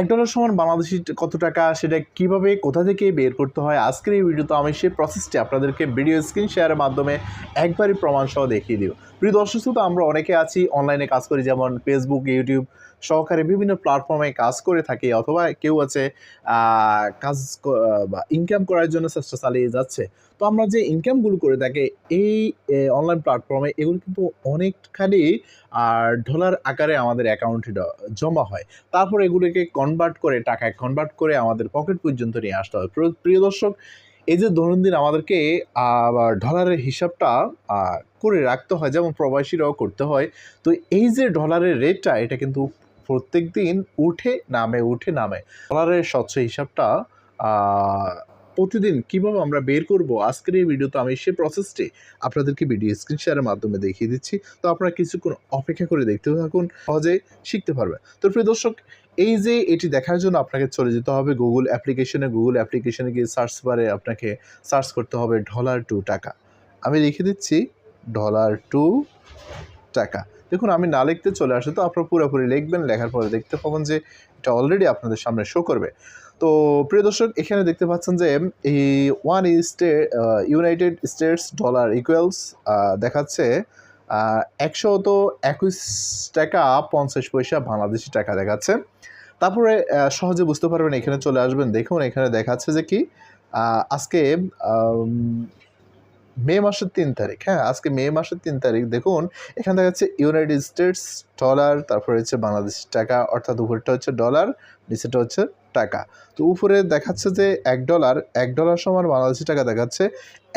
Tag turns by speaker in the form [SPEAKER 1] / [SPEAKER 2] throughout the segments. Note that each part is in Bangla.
[SPEAKER 1] এক ডলার সমান বাংলাদেশি কত টাকা, সেটা কীভাবে, কোথা থেকে বের করতে হয়, আজকের এই ভিডিওতে আমি সেই প্রসেসটি আপনাদেরকে ভিডিও স্ক্রিন শেয়ারের মাধ্যমে একবারই প্রমাণ সহ দেখিয়ে দিব। প্রিয় দর্শক শ্রোতা, আমরা অনেকে আছি অনলাইনে কাজ করি, যেমন ফেসবুক ইউটিউব সহকারে বিভিন্ন প্ল্যাটফর্মে কাজ করে থাকি, অথবা কেউ আছে কাজ বা ইনকাম করার জন্য চেষ্টা চালিয়ে যাচ্ছে। তো আমরা যে ইনকামগুলো করে থাকি, এই অনলাইন প্ল্যাটফর্মে এগুলো কিন্তু অনেকখানি, আর ডলার আকারে আমাদের অ্যাকাউন্টে জমা হয়। তারপর এগুলোকে কনভার্ট করে টাকায় কনভার্ট করে আমাদের পকেট পর্যন্ত নিয়ে আসতে হবে। প্রিয়- দর্শক, এই যে দৈনন্দিন আমাদেরকে আবার ডলারের হিসাবটা করে রাখতে হয়, যেমন প্রবাসীরাও করতে হয়, তো এই যে ডলারের রেটটা এটা কিন্তু প্রত্যেক দিন উঠে নামে উঠে নামে। ডলারের স্বচ্ছ হিসাবটা প্রতিদিন কীভাবে আমরা বের করব? আজকের এই ভিডিওতে আমি সে প্রসেসটি আপনাদেরকে ভিডিও স্ক্রিন শেয়ারের মাধ্যমে দেখিয়ে দিচ্ছি। তো আপনারা কিছুক্ষণ অপেক্ষা করে দেখতে থাকুন সহজে শিখতে পারবেন। তো প্রিয় দর্শক, এই যে এটি দেখার জন্য আপনাকে চলে যেতে হবে গুগল অ্যাপ্লিকেশনে গুগল অ্যাপ্লিকেশনে গিয়ে সার্চ বারে আপনাকে সার্চ করতে হবে ডলার টু টাকা। আমি লিখে দিচ্ছি ডলার টু টাকা। দেখুন আমি না লিখতে চলে আসে তো আপনারা পুরোপুরি লিখবেন লেখার পরে দেখতে পাবেন যে এটা অলরেডি আপনাদের সামনে শো করবে। তো প্রিয় দর্শক এখানে দেখতে পাচ্ছেন যে এই ওয়ান স্টে ইউনাইটেড স্টেটস ডলার ইকুয়ালস দেখাচ্ছে একশো তো একুশ টাকা পঞ্চাশ পয়সা বাংলাদেশি টাকা দেখাচ্ছে। তারপরে সহজে বুঝতে পারবেন এখানে চলে আসবেন। দেখুন এখানে দেখাচ্ছে যে কি আজকে আম, মে মাসের তিন তারিখ হ্যাঁ আজকে মে মাসের তিন তারিখ, দেখুন, এখানে দেখা যাচ্ছে ইউনাইটেড স্টেটস ডলার তারপরে হচ্ছে বাংলাদেশি টাকা, অর্থাৎ উপরটা হচ্ছে ডলার নিচেটা হচ্ছে টাকা। তো উপরে দেখাচ্ছে যে এক ডলার এক ডলার সমান বাংলাদেশি টাকা দেখাচ্ছে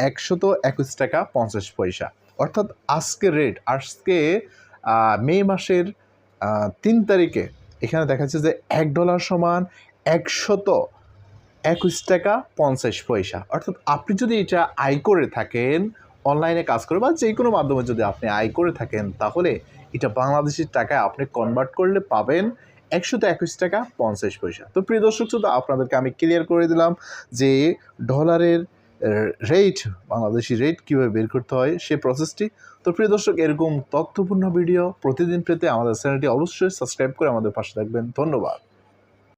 [SPEAKER 1] একশত একুশ টাকা পঞ্চাশ পয়সা। অর্থাৎ আজকে রেট আজকে মে মাসের তিন তারিখে এখানে দেখাচ্ছে যে এক ডলার সমান একশত একুশ টাকা পঞ্চাশ পয়সা। অর্থাৎ আপনি যদি এটা আয় করে থাকেন, অনলাইনে কাজ করে বা যে কোনো মাধ্যমে যদি আপনি আয় করে থাকেন, তাহলে এটা বাংলাদেশের টাকায় আপনি কনভার্ট করলে পাবেন একশো একুশ টাকা পঞ্চাশ পয়সা। তো প্রিয় দর্শক শ্রোতা, আপনাদেরকে আমি ক্লিয়ার করে দিলাম যে ডলারের রেট বাংলাদেশি রেট কীভাবে বের করতে হয় সেই প্রসেসটি তো প্রিয় দর্শক, এরকম তথ্যপূর্ণ ভিডিও প্রতিদিন পেতে আমাদের চ্যানেলটি অবশ্যই সাবস্ক্রাইব করে আমাদের পাশে থাকবেন। ধন্যবাদ।